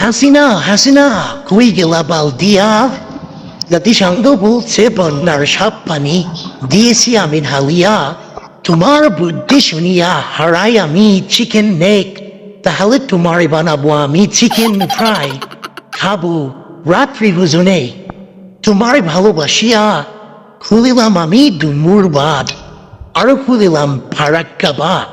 হাসিনা হাসিনা কই গেলা বাল দিয়া জাতিসংঘ বলছে বন্যার সব পানি দিয়েছি আমি ঢালিয়া তোমার বুদ্ধি শুনিয়া হারাই আমি চিকেন নেক তাহলে তোমারে বানাবো আমি চিকেন ফ্রাই খাব রাত্রি ভোজনে তোমার ভালোবাসিয়া খুলিলাম আমি দুমুর বাদ আরও খুলিলাম ফারাক্কা বাদ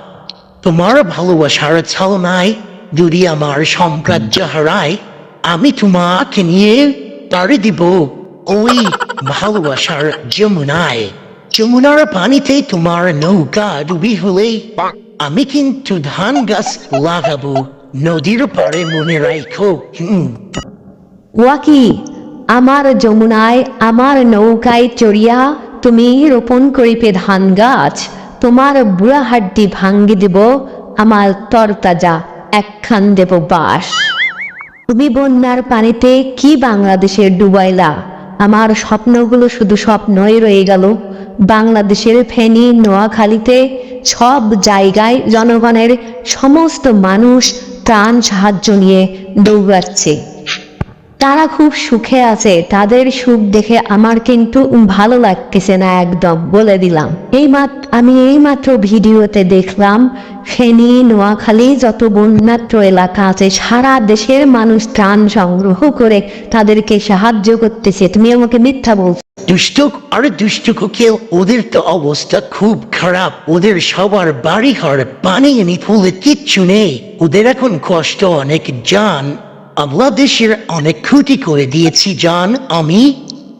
তোমার ভালোবাসার ছলনায় যদি আমার সাম্রাজ্য হারায় আমি তোমাকে নিয়ে তাড়ি দিব। ওই ভালোবাসার যমুনায়। যমুনার পানিতে তোমার নৌকা ডুবি হলে আমি কিন্তু ধান গাছ লাগাবো নদীর পাড়ে মনে রাখো হুম। ওয়াকি আমার যমুনায় আমার নৌকায় চড়িয়া তুমি রোপণ করিবে ধান গাছ তোমার বুড়া হাড্ডি ভাঙ্গি দেব আমার তরতাজা। একখান দেব বাস। তুমি বন্যার পানিতে কি বাংলাদেশের ডুবাইলা? আমার স্বপ্নগুলো শুধু স্বপ্নই রয়ে গেল। বাংলাদেশের ফেনী, নোয়াখালীতে সব জায়গায় জনগণের সমস্ত মানুষ ত্রাণ সাহায্য নিয়ে দৌড়াচ্ছে। খুব সুখে আছে, তাদের সুখ দেখে আমার কিন্তু ভালো লাগতেছে না একদম, বলে দিলাম। এই মাত্র আমি এই মাত্র ভিডিওতে দেখলাম, ফেনী, নোয়াখালী যত বন্যাত্র এলাকা আছে, সারা দেশের মানুষ ত্রাণ সংগ্রহ করে তাদেরকে সাহায্য করতেছে। তুমি আমাকে মিথ্যা বলছো। দুষ্ট আর দুষ্ট কোকিল ওদের তো অবস্থা খুব খারাপ। ওদের সবার বাড়ি ঘর পানি এনে ফুলে, কিচ্ছু নেই। ওদের এখন কষ্ট, অনেক জান বাংলাদেশের অনেক ক্ষতি করে দিয়েছি, জান, আমি।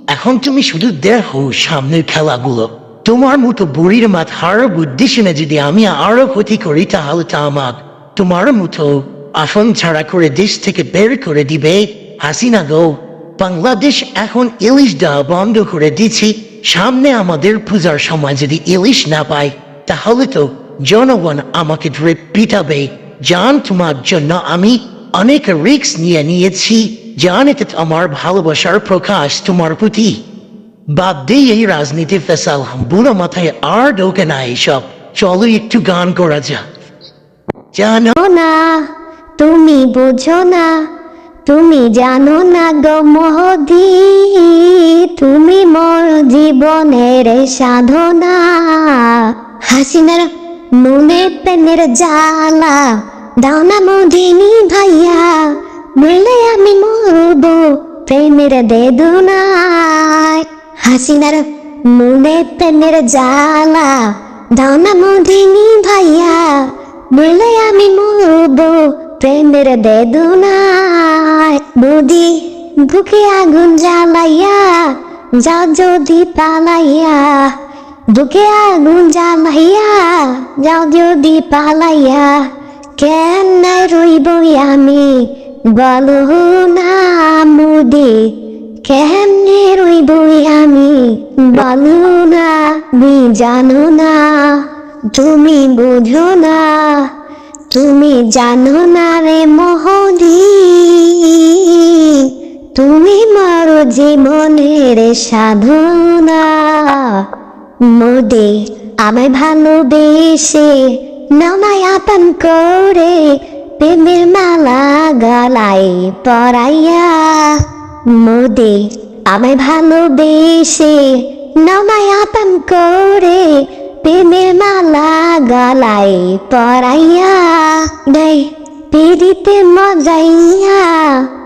এখন তুমি শুধু দেখো সামনের খেলাগুলো। তোমার মতো বুড়ির মাথার বুদ্ধি শুনে যদি আমি আরও ক্ষতি করি, তাহলে তা আমার তোমার মতো আসন ছাড়া করে দেশ থেকে বের করে দিবে। হাসিনা গো, বাংলাদেশ এখন ইলিশ দেওয়া বন্ধ করে দিচ্ছি সামনে আমাদের পূজার সময় যদি ইলিশ না পাই তাহলে তো জনগণ আমাকে ধরে পিটাবে। জান, তোমার জন্য আমি অনেক রিস্ক নিয়ে নিয়েছি জান এতে আমার ভালোবাসার প্রকাশ তোমার প্রতি বাদ দিয়ে এই রাজনীতি ফেসাল বুড়ো মাথায় আর ঢোকে না এইসব চলো একটু গান করা যাক জানো না তুমি বোঝো না তুমি জানো না গো মহদি তুমি মোর জীবনের সাধনা হাসিনার মনে প্রেমের জ্বালা দাও না মদিনী ভাইয়া বলে আমি মরব প্রেমের বেদনায়। হাসিনার মনে প্রেমের জ্বালা দাও না মদিনী ভাইয়া বলে আমি মরব প্রেমের বেদনায়। বুদি বুকে আগুন জ্বালাইয়া যাও যদি পালাইয়া, বুকে আগুন জ্বালাইয়া যাও যদি পালাইয়া কেন রইব আমি? বলো না মুদি, কেমনে রইব আমি? বলো না, তুমি জানো না, তুমি বুঝো না, তুমি জানো না রে মোহদি, তুমি মর জীবনের সাধনা। মোদে, আমায় ভালোবেসে নমায় আপন করে প্রেমের মালা গলায় পরাইয়া মোদে আমায় ভালোবেসে নমায় আপন করে প্রেমের মালা গলায় পরাইয়া দেয় পিড়িতে মজাইয়া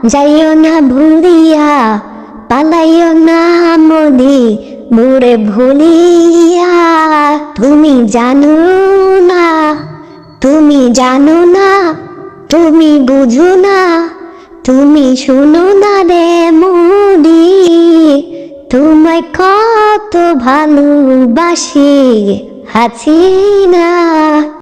যাইও না ভুলিয়া পালাইও না মদি ভুলিয়া তুমি জানো তুমি জানো না, তুমি বুঝো না, তুমি শুনো না রে মুড়ি তোমায় কত ভালোবাসি, হাসিনা।